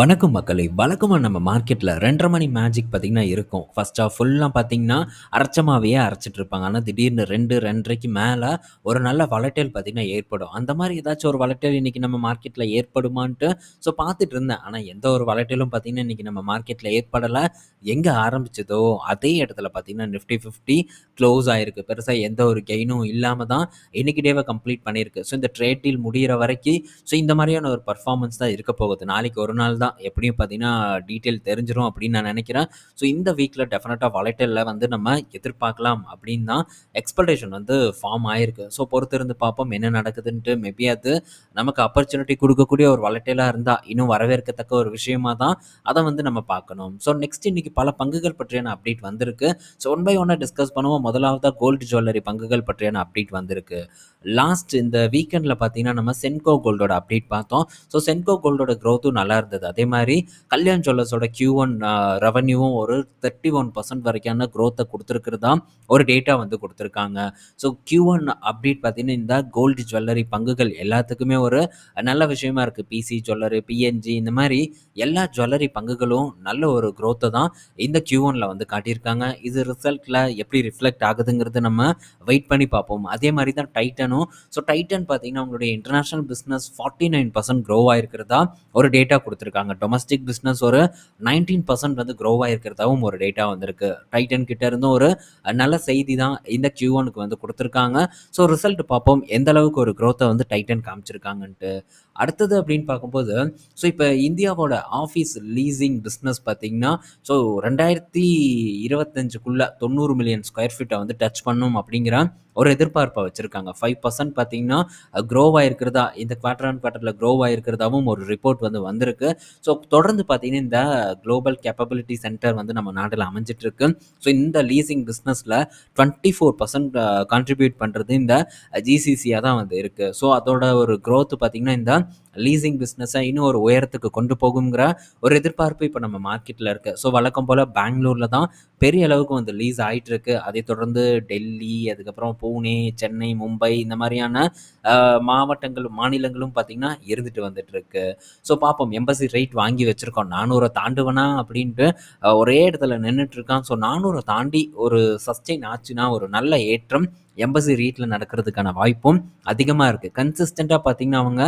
வணக்கம் மக்களை வழக்கமாக நம்ம மார்க்கெட்டில் ரெண்டரை மணி மேஜிக் பார்த்தீங்கன்னா இருக்கும். ஃபர்ஸ்ட் ஃபுல்லாக பார்த்திங்கன்னா பார்த்தீங்கன்னா, அரைச்சிட்டு இருப்பாங்க. ஆனால் திடீர்னு ரெண்டு ரெண்டரைக்கு மேலே ஒரு நல்ல வளட்டேல் பார்த்தீங்கன்னா ஏற்படும். அந்த மாதிரி ஏதாச்சும் ஒரு வளட்டேல் இன்றைக்கி நம்ம மார்க்கெட்டில் ஏற்படுமான்ட்டு ஸோ பார்த்துட்டு இருந்தேன். ஆனால் எந்த ஒரு வளட்டேலும் பார்த்தீங்கன்னா, இன்னைக்கு நம்ம மார்க்கெட்டில் ஏற்படலை எங்கே ஆரம்பிச்சதோ, அதே இடத்துல பார்த்திங்கன்னா நிஃப்டி 50 க்ளோஸ் ஆகிருக்கு பெருசாக எந்த ஒரு கெயினும் இல்லாமல் தான் இன்றைக்கி டேவை கம்ப்ளீட் பண்ணியிருக்கு. ஸோ இந்த ட்ரேட் டீல் முடிகிற வரைக்கும் ஸோ இந்த மாதிரியான ஒரு பர்ஃபார்மன்ஸ் தான் இருக்க போகுது. நாளைக்கு ஒரு நாள் தான் எப்படியும் பார்த்தீங்கன்னா, டீட்டெயில் தெரிஞ்சிடும் அப்படின்னு நான் நினைக்கிறேன் ஸோ இந்த வீக்கில் டெஃபினட்டாக வலட்டைல்ல வந்து நம்ம எதிர்பார்க்கலாம் அப்படின்னு தான் எக்ஸ்பெக்டேஷன் வந்து ஃபார்ம் ஆயிருக்கு. ஸோ பொறுத்திருந்து பார்ப்போம் என்ன நடக்குதுன்ட்டு. மேபி அது நமக்கு ஆப்பர்ச்சுனிட்டி கொடுக்கக்கூடிய ஒரு வலட்டைலா இருந்தால் இன்னும் வரவேற்கத்தக்க ஒரு விஷயமா தான் அதை வந்து நம்ம பார்க்கணும். ஸோ நெக்ஸ்ட் இன்னைக்கு பல பங்குகள் பற்றியான அப்டேட் வந்திருக்கு. ஸோ ஒன் பை ஒன்னாக டிஸ்கஸ் பண்ணுவோம். முதலாவதாக கோல்டு ஜுவல்லரி பங்குகள் பற்றியான அப்டேட் வந்திருக்கு. லாஸ்ட் இந்த வீக்கெண்டில் பார்த்தீங்கன்னா, நம்ம சென்கோ கோல்டோட அப்டேட் பார்த்தோம். ஸோ சென்கோ கோல்டோட க்ரோத்தும் நல்லா இருந்தது. அதே மாதிரி கல்யாண் ஜுவல்லர்ஸோட கியூ ஒன் ரெவன்யூவும் ஒரு 31% வரைக்கான க்ரோத்தை கொடுத்துருக்குறதா ஒரு டேட்டா வந்து கொடுத்துருக்காங்க ஸோ Q1 அப்டேட் பார்த்தீங்கன்னா, இந்த கோல்டு ஜுவல்லரி பங்குகள் எல்லாத்துக்குமே ஒரு நல்ல விஷயமா இருக்குது பிசி ஜுவல்லரி, பிஎன்ஜி இந்த மாதிரி எல்லா ஜுவல்லரி பங்குகளும் நல்ல ஒரு க்ரோத்தை தான் இந்த Q1ல வந்து காட்டியிருக்காங்க. இது ரிசல்ட்டில் எப்படி ரிஃப்ளெக்ட் ஆகுதுங்கிறத நம்ம வெயிட் பண்ணி பார்ப்போம். அதே மாதிரி தான் டைட்டனும். ஸோ டைட்டன் பார்த்தீங்கன்னா, அவங்களுடைய இன்டர்நேஷனல் பிசினஸ் 49% க்ரோ ஆயிருக்கிறதா ஒரு டேட்டா கொடுத்துருக்காங்க டொமஸ்டிக் பிஸ்னஸ் ஒரு 19% வந்து க்ரோ ஆயிருக்கிறதாவும் ஒரு டேட்டா வந்திருக்கு. டைட்டன் கிட்ட இருந்தும் ஒரு நல்ல செய்தி தான் இந்த Q1க்கு வந்து கொடுத்துருக்காங்க ஸோ ரிசல்ட் பார்ப்போம். எந்த அளவுக்கு ஒரு க்ரோத்தை வந்து டைட்டன் காமிச்சிருக்காங்கன்ட்டு. அடுத்தது அப்படின்னு பார்க்கும்போது, ஸோ இப்போ இந்தியாவோட ஆஃபீஸ் லீசிங் பிஸ்னஸ் பார்த்தீங்கன்னா, ஸோ 2025க்குள்ள 90 மில்லியன் ஸ்கொயர் ஃபீட்டை வந்து டச் பண்ணும் அப்படிங்கிற ஒரு எதிர்பார்ப்பை வச்சுருக்காங்க. ஃபைவ் பர்சன்ட் பார்த்தீங்கன்னா, க்ரோ ஆகிருக்கிறதா இந்த குவார்டர் அண்ட் குவார்ட்டரில் க்ரோ ஆகிருக்கிறதாவும் ஒரு ரிப்போர்ட் வந்து வந்திருக்கு. ஸோ தொடர்ந்து பார்த்தீங்கன்னா, இந்த குளோபல் கேப்பபிலிட்டி சென்டர் வந்து நம்ம நாட்டில் அமைஞ்சிட்ருக்கு. ஸோ இந்த லீசிங் பிசினஸ்ல 24% கான்ட்ரிபியூட் பண்ணுறது இந்த ஜிசிசியாக தான் வந்து இருக்குது ஸோ அதோட ஒரு க்ரோத் பார்த்தீங்கன்னா, இந்த né? லீசிங் பிஸ்னஸை இன்னும் ஒரு உயரத்துக்கு கொண்டு போகுங்கிற ஒரு எதிர்பார்ப்பு இப்போ நம்ம மார்க்கெட்டில் இருக்குது ஸோ வழக்கம் போல் பெங்களூரில் தான் பெரிய அளவுக்கு வந்து லீஸ் ஆகிட்டு இருக்கு. அதை தொடர்ந்து டெல்லி, அதுக்கப்புறம் பூனே, சென்னை, மும்பை இந்த மாதிரியான மாவட்டங்களும், மாநிலங்களும் பார்த்தீங்கன்னா, இருந்துட்டு வந்துட்டு இருக்கு. ஸோ பார்ப்போம். எம்பசி ரேட் வாங்கி வச்சுருக்கோம் நானூறை தாண்டுவனா அப்படின்ட்டு ஒரே இடத்துல நின்றுட்டு இருக்கான். ஸோ 400 தாண்டி ஒரு சஸ்டெயின் ஆச்சுன்னா, ஒரு நல்ல ஏற்றம் எம்பசி ரீட்டில் நடக்கிறதுக்கான வாய்ப்பும் அதிகமாக இருக்குது கன்சிஸ்டண்ட்டாக பார்த்தீங்கன்னா, அவங்க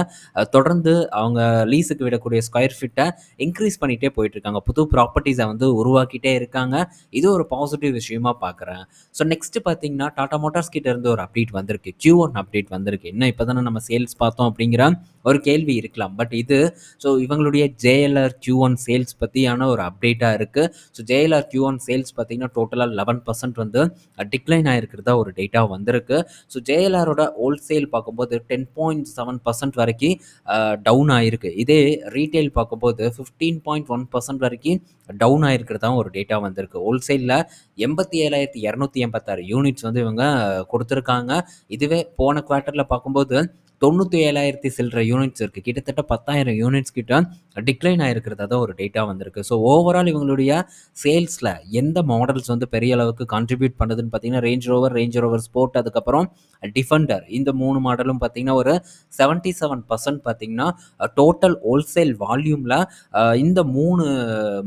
தொடர்ந்து தொடர்ந்து அவங்க லீஸுக்கு விடக்கூடிய ஸ்கொயர் ஃபீட்டை இன்க்ரீஸ் பண்ணிகிட்டே போயிட்டுருக்காங்க புது ப்ராப்பர்ட்டிஸை வந்து உருவாக்கிட்டே இருக்காங்க. இது ஒரு பாசிட்டிவ் விஷயமா பார்க்குறேன். ஸோ நெக்ஸ்ட் பார்த்தீங்கன்னா, டாடா மோட்டார்ஸ் கிட்ட இருந்து ஒரு அப்டேட் வந்திருக்கு. Q1 அப்டேட் வந்திருக்கு. என்ன இப்போ தானே நம்ம சேல்ஸ் பார்த்தோம் அப்படிங்கிற ஒரு கேள்வி இருக்கலாம். பட் இது ஸோ இவங்களுடைய ஜேஎல்ஆர் Q1 சேல்ஸ் பற்றியான ஒரு அப்டேட்டாக இருக்குது ஸோ ஜேஎல்ஆர் Q1 சேல்ஸ் பார்த்தீங்கன்னா, டோட்டலாக லெவன் பர்சன்ட் வந்து டிக்ளைன் ஆகிருக்கிறதா ஒரு டேட்டா வந்திருக்கு. ஸோ ஜேஎல்ஆரோட ஹோல்சேல் பார்க்கும்போது டென் பாயிண்ட் செவன் பர்சன்ட் வரைக்கும் டவுன் ஆயிருக்கு. இதே ரீட்டைல் பார்க்கும்போது 15.1% வரைக்கி டவுன் ஆயிருக்கிறதாவும் ஒரு டேட்டா வந்திருக்கு. ஹோல்சேல்ல 87,286 யூனிட்ஸ் வந்து இவங்க கொடுத்துருக்காங்க இதுவே போன குவார்ட்டர்ல பார்க்கும்போது தொண்ணூற்றி ஏழாயிரத்தி சில்லற யூனிட்ஸ் இருக்குது கிட்டத்தட்ட 10,000 யூனிட்ஸ் கிட்ட டிக்ளைன் ஆகிருக்கிறதா தான் ஒரு டேட்டா வந்திருக்கு. ஸோ ஓவரால் இவங்களுடைய சேல்ஸில் எந்த மாடல்ஸ் வந்து பெரிய அளவுக்கு கான்ட்ரிபியூட் பண்ணுதுன்னு பார்த்தீங்கன்னா, Range Rover, Range Rover Sport அதுக்கப்புறம் டிஃபெண்டர் இந்த மூணு மாடலும் பார்த்தீங்கன்னா, ஒரு 77% பார்த்தீங்கன்னா, டோட்டல் ஹோல்சேல் வால்யூமில் இந்த மூணு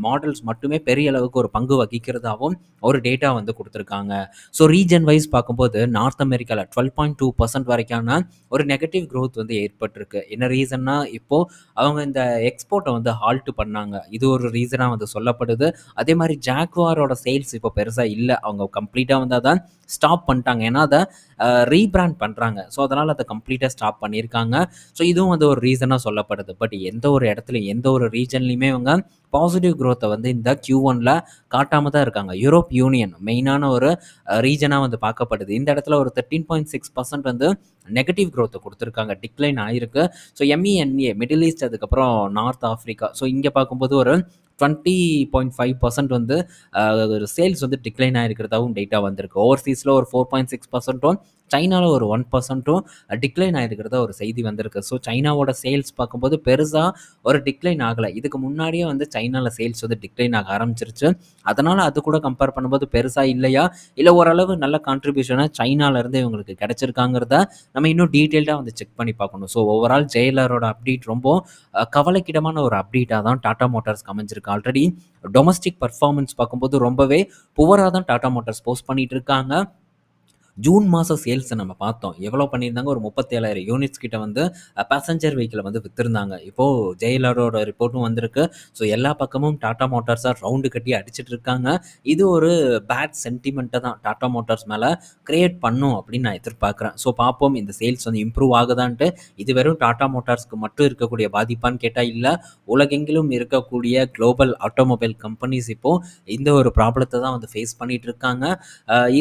மாடல்ஸ் மட்டுமே பெரிய அளவுக்கு ஒரு பங்கு வகிக்கிறதாகவும் ஒரு டேட்டா வந்து கொடுத்துருக்காங்க. ஸோ ரீஜன் வைஸ் பார்க்கும்போது நார்த் அமெரிக்காவில் டுவல் பாயிண்ட் டூ பர்சன்ட் வரைக்கான ஒரு நெகட்டிவ் க்ரோத் வந்து ஏற்பட்டிருக்கு. என்ன ரீசன்னா, இப்போ அவங்க இந்த எக்ஸ்போர்ட்டை வந்து ஹால்ட் பண்ணாங்க. இது ஒரு ரீசனாக வந்து சொல்லப்படுது. அதே மாதிரி ஜாக்வாரோட சேல்ஸ் இப்போ பெருசாக இல்லை அவங்க கம்ப்ளீட்டாக வந்து அத ஸ்டாப் பண்ணிட்டாங்க. ஏன்னா, அதை ரீபிராண்ட் பண்ணுறாங்க ஸோ அதனால் அதை கம்ப்ளீட்டாக ஸ்டாப் பண்ணியிருக்காங்க. ஸோ இதுவும் வந்து ஒரு ரீசனாக சொல்லப்படுது. பட் எந்த ஒரு இடத்துலையும் எந்த ஒரு ரீஜன்லையுமே அவங்க பாசிட்டிவ் க்ரோத்தை வந்து இந்த க்யூ ஒனில் காட்டாமல் தான் இருக்காங்க. யூரோப் யூனியன் மெயினான ஒரு ரீஜனாக வந்து பார்க்கப்படுது. இந்த இடத்துல ஒரு 13.6% வந்து நெகட்டிவ் க்ரோத்தை கொடுத்துருக்காங்க டிக்ளைன் ஆயிருக்கு. ஸோ எம்இஎன்ஏ மிடில் ஈஸ்ட் அதுக்கப்புறம் நார்த் ஆஃப்ரிக்கா. ஸோ இங்கே பார்க்கும்போது ஒரு 20.5% வந்து ஒரு சேல்ஸ் வந்து டிக்ளைன் ஆகிருக்கிறதாவும் டேட்டா வந்திருக்கு. ஓவர்சீஸில் ஒரு ஃபோர் பாயிண்ட் சிக்ஸ் பர்சன்ட்டும் சைனாவில் ஒரு ஒன் பர்சன்ட்டும் டிக்ளைன் ஆகிருக்கிறதா ஒரு செய்தி வந்திருக்கு. ஸோ சைனாவோட சேல்ஸ் பார்க்கும்போது பெருசாக ஒரு டிக்ளைன் ஆகலை இதுக்கு முன்னாடியே வந்து சைனாவில் சேல்ஸ் வந்து டிக்ளைன் ஆக ஆரம்பிச்சிருச்சு அதனால் அது கூட கம்பேர் பண்ணும்போது பெருசாக இல்லையா? இல்லை ஓரளவு நல்ல கான்ட்ரிபியூஷனாக சைனாவிலேருந்து இவங்களுக்கு கிடச்சிருக்காங்கிறத நம்ம இன்னும் டீட்டெயில்டாக வந்து செக் பண்ணி பார்க்கணும். ஸோ ஓவரால் ஜெயலரோட அப்டேட் ரொம்ப கவலைக்கிடமான ஒரு அப்டேட்டாக தான் டாடா மோட்டார்ஸ் அமைஞ்சிருக்கு. ஆல்ரெடி டொமஸ்டிக் பர்ஃபார்மன்ஸ் பார்க்கும்போது ரொம்பவே புவராக தான் டாடா மோட்டார்ஸ் போஸ்ட் பண்ணிட்டு இருக்காங்க. ஜூன் மாதம் சேல்ஸை நம்ம பார்த்தோம். எவ்வளோ பண்ணியிருந்தாங்க? ஒரு 37,000 யூனிட்ஸ் கிட்ட வந்து பேசஞ்சர் வெஹிக்கிளை வந்து விற்றுருந்தாங்க இப்போது ஜெயலலோட ரிப்போர்ட்டும் வந்திருக்கு. ஸோ எல்லா பக்கமும் டாடா மோட்டார்ஸாக ரவுண்டு கட்டி அடிச்சிட்டு இருக்காங்க. இது ஒரு பேட் சென்டிமெண்ட்டை தான் டாடா மோட்டார்ஸ் மேலே கிரியேட் பண்ணும் அப்படின்னு நான் எதிர்பார்க்குறேன். ஸோ பார்ப்போம் இந்த சேல்ஸ் வந்து இம்ப்ரூவ் ஆகுதான்ட்டு. இது வெறும் டாடா மோட்டார்ஸ்க்கு மட்டும் இருக்கக்கூடிய பாதிப்பான்னு கேட்டால் இல்லை உலகெங்கிலும் இருக்கக்கூடிய குளோபல் ஆட்டோமொபைல் கம்பெனிஸ் இப்போ இந்த ஒரு ப்ராப்ளத்தை தான் வந்து ஃபேஸ் பண்ணிகிட்டு இருக்காங்க.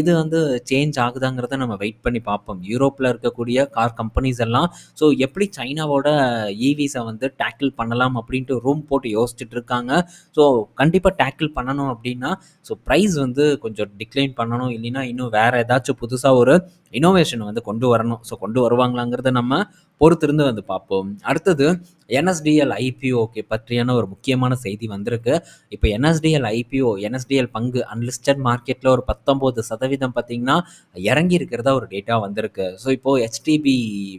இது வந்து சேஞ்ச் வருதாங்கிறத நம்ம வெயிட் பண்ணி பார்ப்போம். யூரோப்பில் இருக்கக்கூடிய கார் கம்பெனிஸ் எல்லாம் ஸோ எப்படி சைனாவோட e இவிஸை வந்து டேக்கிள் பண்ணலாம் அப்படின்ட்டு ரூம் போட்டு யோசிச்சுட்டு இருக்காங்க. ஸோ கண்டிப்பாக டேக்கிள் பண்ணணும் அப்படின்னா, ஸோ ப்ரைஸ் வந்து கொஞ்சம் டிக்ளைன் பண்ணணும். இல்லைன்னா இன்னும் வேறு ஏதாச்சும் புதுசாக ஒரு இனோவேஷன் வந்து கொண்டு வரணும். ஸோ கொண்டு வருவாங்களாங்கிறத நம்ம பொறுத்திருந்து வந்து பார்ப்போம். அடுத்தது என்எஸ்டிஎல் ஐபிஓக்கு பற்றியான ஒரு முக்கியமான செய்தி வந்திருக்கு. இப்போ என்எஸ்டிஎல் ஐபிஓ, என்எஸ்டிஎல் பங்கு அன்லிஸ்டட் மார்க்கெட்டில் ஒரு 19% பார்த்தீங்கன்னா, இறங்கி இருக்கிறதா ஒரு டேட்டா வந்திருக்கு. ஸோ இப்போ ஹெச்டிபி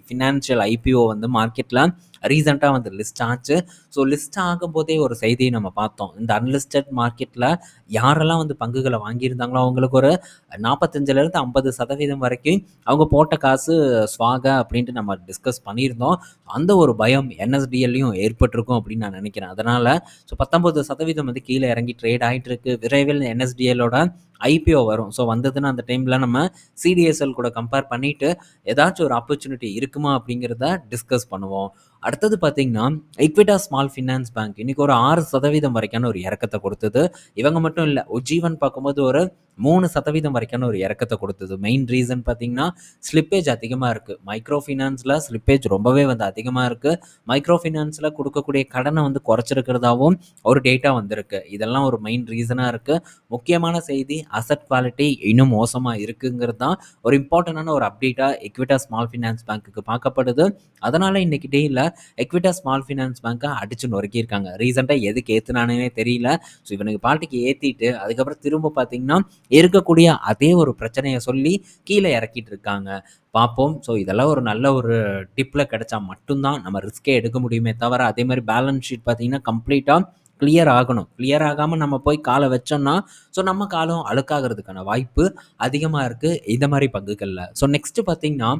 ஃபினான்ஷியல் ஐபிஓ வந்து மார்க்கெட்டில் ரீசெண்டாக வந்து லிஸ்ட் ஆச்சு. ஸோ லிஸ்ட் ஆகும்போதே ஒரு செய்தியை நம்ம பார்த்தோம். இந்த அன்லிஸ்டட் மார்க்கெட்டில் யாரெல்லாம் வந்து பங்குகளை வாங்கியிருந்தாங்களோ, அவங்களுக்கு ஒரு 45லேருந்து 50% வரைக்கும் அவங்க போட்ட காசு சுவாக அப்படின்ட்டு நம்ம டிஸ்கஸ் பண்ணியிருந்தோம். அந்த ஒரு பயம் என்எஸ்டிஎல்லையும் ஏற்பட்டிருக்கும் அப்படின்னு நான் நினைக்கிறேன். அதனால் ஸோ 19% வந்து கீழே இறங்கி ட்ரேட் ஆகிட்டு இருக்கு. விரைவில் என்எஸ்டிஎல்லோட ஐபிஓ வரும். ஸோ வந்ததுன்னா அந்த டைமில் நம்ம சிடிஎஸ்எல் கூட கம்பேர் பண்ணிட்டு ஏதாச்சும் ஒரு ஆப்பர்ச்சுனிட்டி இருக்குமா அப்படிங்கிறத டிஸ்கஸ் பண்ணுவோம். அடுத்தது பார்த்தீங்கன்னா, இக்விட்டா ஸ்மால் ஃபினான்ஸ் பேங்க் இன்றைக்கி ஒரு ஆறு சதவீதம் வரைக்கான ஒரு இறக்கத்தை கொடுத்தது. இவங்க மட்டும் இல்லை உஜ்ஜீவன் பார்க்கும்போது ஒரு மூணு சதவீதம் வரைக்கான ஒரு இறக்கத்தை கொடுத்தது. மெயின் ரீசன் பார்த்தீங்கன்னா, ஸ்லிப்பேஜ் அதிகமாக இருக்குது மைக்ரோ ஃபினான்ஸில் ஸ்லிப்பேஜ் ரொம்பவே வந்து அதிகமாக இருக்குது மைக்ரோ ஃபினான்ஸில் கொடுக்கக்கூடிய கடனை வந்து குறைச்சிருக்கிறதாவும் ஒரு டேட்டா வந்திருக்கு. இதெல்லாம் ஒரு மெயின் ரீசனாக இருக்குது முக்கியமான செய்தி அசெட் குவாலிட்டி இன்னும் மோசமாக இருக்குங்கிறது தான் ஒரு இம்பார்ட்டன்டான ஒரு அப்டேட்டாக எக்விட்டா ஸ்மால் ஃபினான்ஸ் பேங்க்குக்கு பார்க்கப்படுது. அதனால் இன்னைக்கு டேல எக்விட்டா ஸ்மால் ஃபினான்ஸ் பேங்க்கை அடிச்சு நொறுக்கியிருக்காங்க. ரீசெண்டாக எதுக்கு ஏற்றுனானே தெரியல. ஸோ இவனுக்கு பாட்டுக்கு ஏற்றிட்டு அதுக்கப்புறம் திரும்ப பார்த்தீங்கன்னா, இருக்கக்கூடிய அதே ஒரு பிரச்சனையை சொல்லி கீழே இறக்கிட்டு இருக்காங்க. பார்ப்போம். ஸோ இதெல்லாம் ஒரு நல்ல ஒரு டிப்பில் கிடைச்சா மட்டும்தான் நம்ம ரிஸ்கே எடுக்க முடியுமே தவிர, அதே மாதிரி பேலன்ஸ் ஷீட் பார்த்தீங்கன்னா, கம்ப்ளீட்டாக கிளியர் ஆகணும். கிளியர் ஆகாமல் நம்ம போய் காலை வச்சோம்னா, ஸோ நம்ம காலம் அழுக்காகிறதுக்கான வாய்ப்பு அதிகமாக இருக்குது இந்த மாதிரி பங்குகளில் ஸோ நெக்ஸ்ட்டு பார்த்தீங்கன்னா,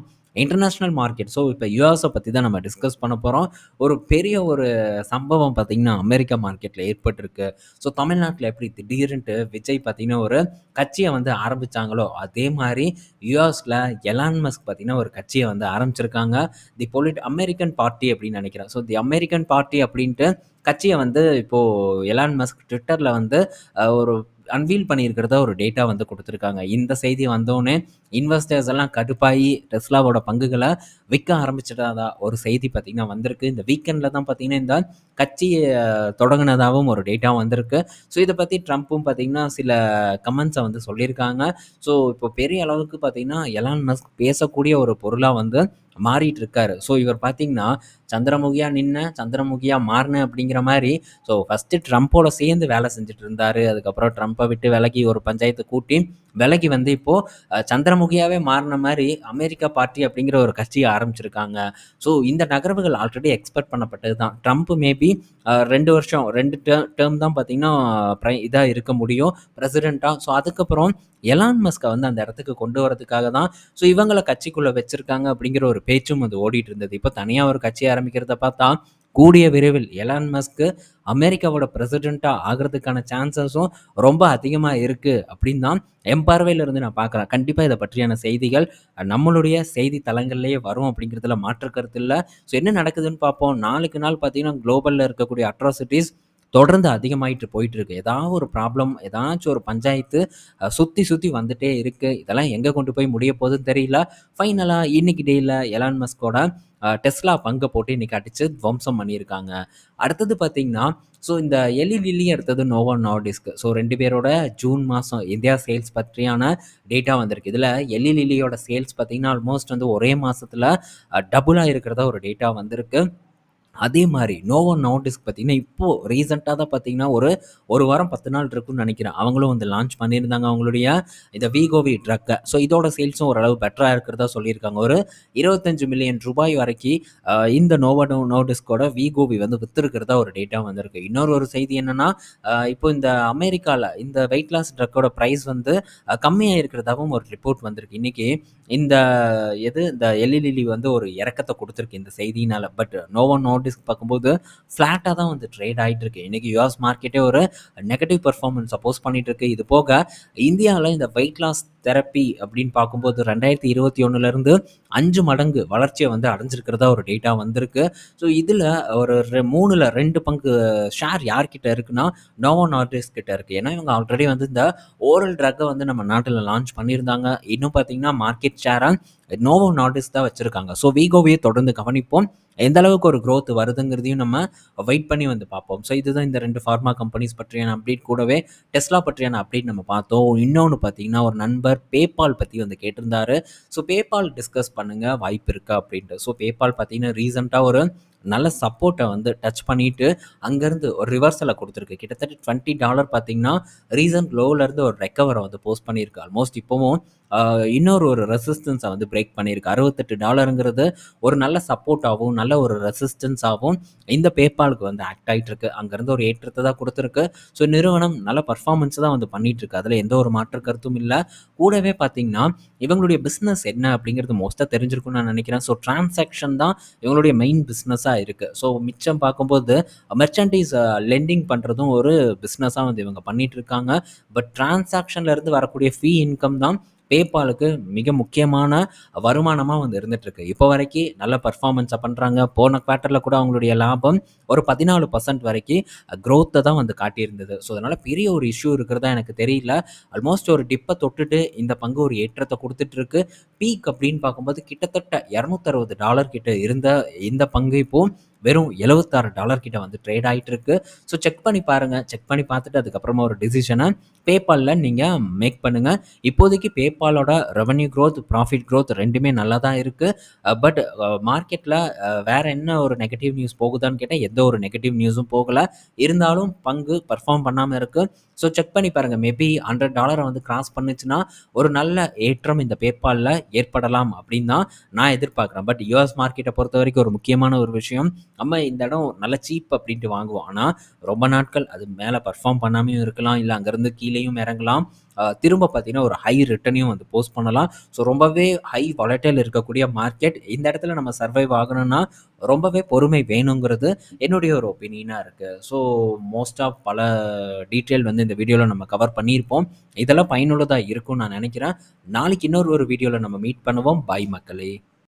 இன்டர்நேஷ்னல் மார்க்கெட். ஸோ இப்போ யூஎஸை பற்றி தான் நம்ம டிஸ்கஸ் பண்ண போகிறோம் ஒரு பெரிய ஒரு சம்பவம் பார்த்தீங்கன்னா, அமெரிக்கா மார்க்கெட்டில் ஏற்பட்டிருக்கு. ஸோ தமிழ்நாட்டில் எப்படி திடீர்னுட்டு விஜய் பார்த்தீங்கன்னா, ஒரு கட்சியை வந்து ஆரம்பிச்சாங்களோ, அதே மாதிரி யூஎஸில் எலான் மஸ்க் பார்த்தீங்கன்னா, ஒரு கட்சியை வந்து ஆரம்பிச்சிருக்காங்க. தி பொலிட் அமெரிக்கன் பார்ட்டி அப்படின்னு நினைக்கிறேன். ஸோ தி அமெரிக்கன் பார்ட்டி அப்படின்ட்டு கட்சியை வந்து இப்போது எலான் மஸ்க் ட்விட்டரில் வந்து ஒரு அன்வீல் பண்ணியிருக்கிறதா ஒரு டேட்டா வந்து கொடுத்துருக்காங்க இந்த செய்தி வந்தோன்னே இன்வெஸ்டர்ஸ் எல்லாம் கடுப்பாகி டெஸ்லாவோட பங்குகளை விற்க ஆரம்பிச்சுட்டதா ஒரு செய்தி பார்த்திங்கன்னா வந்திருக்கு. இந்த வீக்கெண்டில் தான் பார்த்தீங்கன்னா, இந்த கட்சியை தொடங்கினதாகவும் ஒரு டேட்டா வந்திருக்கு. ஸோ இதை பற்றி ட்ரம்ப்பும் பார்த்தீங்கன்னா, சில கமெண்ட்ஸை வந்து சொல்லியிருக்காங்க. ஸோ இப்போ பெரிய அளவுக்கு பார்த்தீங்கன்னா, எலான் மஸ்க் பேசக்கூடிய ஒரு பொருளாக வந்து மாறிட்டு இருக்காரு. ஸோ இவர் பார்த்தீங்கன்னா, சந்திரமுகியா நின்ன, சந்திரமுகியா மாறின அப்படிங்கிற மாதிரி ஸோ ஃபஸ்ட்டு ட்ரம்ப்போட சேர்ந்து வேலை செஞ்சுட்டு இருந்தாரு. அதுக்கப்புறம் ட்ரம்ப்பை விட்டு விலகி ஒரு பஞ்சாயத்து கூட்டி, விலகி வந்து இப்போ சந்திரமுகியாவே மாறின மாதிரி அமெரிக்கா பார்ட்டி அப்படிங்கிற ஒரு கட்சியை ஆரம்பிச்சிருக்காங்க. ஸோ இந்த நகர்வுகள் ஆல்ரெடி எக்ஸ்பெக்ட் பண்ணப்பட்டது தான். ட்ரம்ப் மேபி ரெண்டு வருஷம் ரெண்டு டேர்ம் டேர்ம் தான் பார்த்தீங்கன்னா, இதாக இருக்க முடியும் பிரசிடென்ட்டா. ஸோ அதுக்கப்புறம் எலான் மஸ்கை வந்து அந்த இடத்துக்கு கொண்டு வரதுக்காக தான் ஸோ இவங்களை கட்சிக்குள்ளே வச்சுருக்காங்க அப்படிங்கிற ஒரு பேச்சும் அது ஓடிட்டு இருந்தது. இப்போ தனியாக ஒரு கட்சி ஆரம்பிக்கிறத பார்த்தா, கூடிய விரைவில் எலான் மஸ்க்கு அமெரிக்காவோட பிரசிடெண்ட்டாக ஆகுறதுக்கான சான்சஸும் ரொம்ப அதிகமாக இருக்குது அப்படின்னு தான் என் இருந்து நான் பார்க்குறேன். கண்டிப்பாக இதை பற்றியான செய்திகள் நம்மளுடைய செய்தி தளங்கள்லேயே வரும் அப்படிங்கிறதுல மாற்று கருத்து இல்லை ஸோ என்ன நடக்குதுன்னு பார்ப்போம். நாளுக்கு நாள் பார்த்தீங்கன்னா, குளோபலில் இருக்கக்கூடிய அட்ராசிட்டிஸ் தொடர்ந்து அதிகமாயிட்டு போயிட்டு இருக்கு. ஏதாவது ஒரு ப்ராப்ளம், ஏதாச்சும் ஒரு பஞ்சாயத்து சுற்றி சுற்றி வந்துட்டே இருக்கு. இதெல்லாம் எங்கே கொண்டு போய் முடிய போகுதுன்னு தெரியல. ஃபைனலாக இன்னைக்கு டேயில் எலான் மஸ்கோட டெஸ்லா பங்கை போட்டு இன்னைக்கு அடிச்சு துவம்சம் பண்ணியிருக்காங்க அடுத்தது பார்த்தீங்கன்னா ஸோ இந்த எலி லில்லி அடுத்தது நோவா நார்டிஸ்க் ஸோ ரெண்டு பேரோட ஜூன் மாதம் இந்தியா சேல்ஸ் பற்றியான டேட்டா வந்திருக்கு இதில் எலி லில்லியோட சேல்ஸ் பார்த்தீங்கன்னா ஆல்மோஸ்ட் வந்து ஒரே மாதத்தில் டபுளாக இருக்கிறதா ஒரு டேட்டா வந்திருக்கு அதே மாதிரி நோவோ நோட்டிஸ்க் பார்த்தீங்கன்னா இப்போது ரீசெண்டாக தான் பார்த்தீங்கன்னா ஒரு ஒரு வாரம் பத்து நாள் இருக்குன்னு நினைக்கிறேன். அவங்களும் வந்து லான்ச் பண்ணியிருந்தாங்க அவங்களுடைய இந்த வீகோவி ட்ரக்கை ஸோ இதோட சேல்ஸும் ஓரளவு பெட்டராக இருக்கிறதா சொல்லியிருக்காங்க. ஒரு இருபத்தஞ்சு மில்லியன் ரூபாய் வரைக்கும் இந்த நோவோ நோட்டிஸ்கோட வீகோவி வந்து விற்றுருக்கிறதா ஒரு டேட்டா வந்திருக்கு. இன்னொரு ஒரு செய்தி என்னென்னா இப்போ இந்த அமெரிக்காவில் இந்த வெயிட் லாஸ் ட்ரக்கோட ப்ரைஸ் வந்து கம்மியாக இருக்கிறதாகவும் ஒரு ரிப்போர்ட் வந்திருக்கு. இன்னைக்கு இந்த எது இந்த எல்இலிலி வந்து ஒரு இறக்கத்தை கொடுத்துருக்கு இந்த செய்தியினால். பட் நோவோ நோட்டிஸ்க் பார்க்கும்போது ஃப்ளாட்டாக தான் வந்து ட்ரேட் ஆகிட்டு இருக்கு இன்றைக்கி யூஎஸ் மார்க்கெட்டே ஒரு நெகட்டிவ் பர்ஃபார்மன்ஸ் சப்போஸ் பண்ணிட்டு இருக்கு இது போக இந்தியாவில் இந்த வெயிட் லாஸ் தெரப்பி அப்படின்னு பார்க்கும்போது ரெண்டாயிரத்தி இருபத்தி ஒன்றுலேருந்து அஞ்சு மடங்கு வளர்ச்சியை வந்து அடைஞ்சிருக்கிறதா ஒரு டேட்டா வந்திருக்கு. ஸோ இதில் ஒரு ரெ- ரெண்டு பங்கு ஷேர் யார்கிட்ட இருக்குன்னா நோவோ நார்டிஸ் கிட்ட இருக்கு. ஏன்னா இவங்க ஆல்ரெடி வந்து இந்த ஓரல் ட்ரக்கை வந்து நம்ம நாட்டில் லான்ச் பண்ணியிருந்தாங்க. இன்னும் பார்த்தீங்கன்னா மார்க்கெட் ஷேராக நோவோ நாட்டிஸ் தான் வச்சுருக்காங்க. ஸோ வீகோவையே தொடர்ந்து கவனிப்போம். எந்த அளவுக்கு ஒரு க்ரோத் வருதுங்கிறதையும் நம்ம வெயிட் பண்ணி வந்து பார்ப்போம். ஸோ இதுதான் இந்த ரெண்டு ஃபார்மா கம்பெனிஸ் பற்றியான அப்டேட் கூடவே டெஸ்லா பற்றியான அப்டேட் நம்ம பார்த்தோம். இன்னொன்று பார்த்தீங்கன்னா ஒரு நண்பர் பேபால் பற்றி வந்து கேட்டிருந்தாரு. ஸோ பேபால் டிஸ்கஸ் பண்ணுங்கள் வாய்ப்பு இருக்கா அப்படின்ட்டு. ஸோ பேபால் பார்த்தீங்கன்னா ரீசெண்டாக ஒரு நல்ல சப்போர்ட்டை வந்து டச் பண்ணிட்டு அங்கேருந்து ஒரு ரிவர்சலை கொடுத்துருக்கு. கிட்டத்தட்ட டுவெண்ட்டி டாலர் பார்த்தீங்கன்னா ரீசன்ட் லோவிலேருந்து ஒரு ரெக்கவரை வந்து போஸ்ட் பண்ணியிருக்கு. ஆல்மோஸ்ட் இப்போவும் இன்னொரு ஒரு ரெசிஸ்டன்ஸை வந்து பிரேக் பண்ணியிருக்கு. அறுபத்தெட்டு டாலருங்கிறது ஒரு நல்ல சப்போர்ட்டாகவும் நல்ல ஒரு ரெசிஸ்டன்ஸாகவும் இந்த பேபாலுக்கு வந்து ஆக்ட் ஆகிட்டு இருக்கு அங்கேருந்து ஒரு ஏற்றத்தை தான் கொடுத்துருக்கு. ஸோ நிறுவனம் நல்ல பர்ஃபார்மன்ஸ் தான் வந்து பண்ணிட்டு இருக்கு அதில் எந்த ஒரு மாற்று கருத்தும் இல்லை. கூடவே பார்த்தீங்கன்னா இவங்களுடைய பிஸ்னஸ் என்ன அப்படிங்கிறது மோஸ்ட்டாக தெரிஞ்சிருக்கும்னு நான் நினைக்கிறேன். ஸோ டிரான்சாக்ஷன் தான் இவங்களுடைய மெயின் பிஸ்னஸாக இருக்குது ஸோ மிச்சம் பார்க்கும்போது மெர்ச்சன்டைஸ் லெண்டிங் பண்ணுறதும் ஒரு பிஸ்னஸாக வந்து இவங்க பண்ணிட்டு இருக்காங்க. பட் டிரான்சாக்ஷன்லேருந்து வரக்கூடிய ஃபீ இன்கம் தான் பேபாலுக்கு மிக முக்கியமான வருமானமாக வந்து இருந்துட்டுருக்கு. இப்போ வரைக்கும் நல்ல பர்ஃபார்மன்ஸை பண்ணுறாங்க போன குவார்ட்டரில் கூட அவங்களுடைய லாபம் ஒரு பதினாலு பர்சன்ட் வரைக்கும் க்ரோத்தை தான் வந்து காட்டியிருந்தது. ஸோ அதனால் பெரிய ஒரு இஷ்யூ இருக்கிறதா எனக்கு தெரியல. ஆல்மோஸ்ட் ஒரு டிப்பை தொட்டுட்டு இந்த பங்கு ஒரு ஏற்றத்தை கொடுத்துட்ருக்கு பீக் அப்படின்னு பார்க்கும்போது கிட்டத்தட்ட இரநூத்தறுபது டாலர் கிட்ட இருந்த இந்த பங்கு இப்போது வெறும் எழுபத்தாறு டாலர் கிட்ட வந்து ட்ரேட் ஆகிட்டு இருக்கு ஸோ செக் பண்ணி பாருங்க. செக் பண்ணி பார்த்துட்டு அதுக்கப்புறமா ஒரு டிசிஷனை பேபாலில் நீங்கள் மேக் பண்ணுங்கள் இப்போதைக்கு பேபாலோட ரெவன்யூ க்ரோத் ப்ராஃபிட் க்ரோத் ரெண்டுமே நல்லா தான் இருக்குது பட் மார்க்கெட்டில் வேற என்ன ஒரு நெகட்டிவ் நியூஸ் போகுதான்னு கேட்டால் எந்த ஒரு நெகட்டிவ் நியூஸும் போகலை. இருந்தாலும் பங்கு பர்ஃபார்ம் பண்ணாமல் இருக்குது ஸோ செக் பண்ணி பாருங்கள் மேபி ஹண்ட்ரட் டாலரை வந்து கிராஸ் பண்ணுச்சுன்னா ஒரு நல்ல ஏற்றம் இந்த பேபாலில் ஏற்படலாம் அப்படின்னு தான் நான் எதிர்பார்க்குறேன். பட் யூஎஸ் மார்க்கெட்டை பொறுத்த வரைக்கும் ஒரு முக்கியமான ஒரு விஷயம். நம்ம இந்த இடம் நல்ல சீப் அப்படின்ட்டு வாங்குவோம். ஆனால் ரொம்ப நாட்கள் அது மேலே பர்ஃபார்ம் பண்ணாமையும் இருக்கலாம் இல்லை அங்கேருந்து கீழேயும் இறங்கலாம். திரும்ப பார்த்தீங்கன்னா ஒரு ஹை ரிட்டர்னையும் வந்து போஸ்ட் பண்ணலாம். ஸோ ரொம்பவே ஹை வாலட்டைல் இருக்கக்கூடிய மார்க்கெட் இந்த இடத்துல நம்ம சர்வைவ் ஆகணும்னா ரொம்பவே பொறுமை வேணுங்கிறது என்னுடைய ஒரு ஒப்பீனியனாக இருக்குது ஸோ மோஸ்ட்டாக பல டீட்டெயில் வந்து இந்த வீடியோவில் நம்ம கவர் பண்ணியிருப்போம். இதெல்லாம் பயனுள்ளதாக இருக்கும்னு நான் நினைக்கிறேன். நாளைக்கு இன்னொரு ஒரு வீடியோவில் நம்ம மீட் பண்ணுவோம். பாய் மக்களே.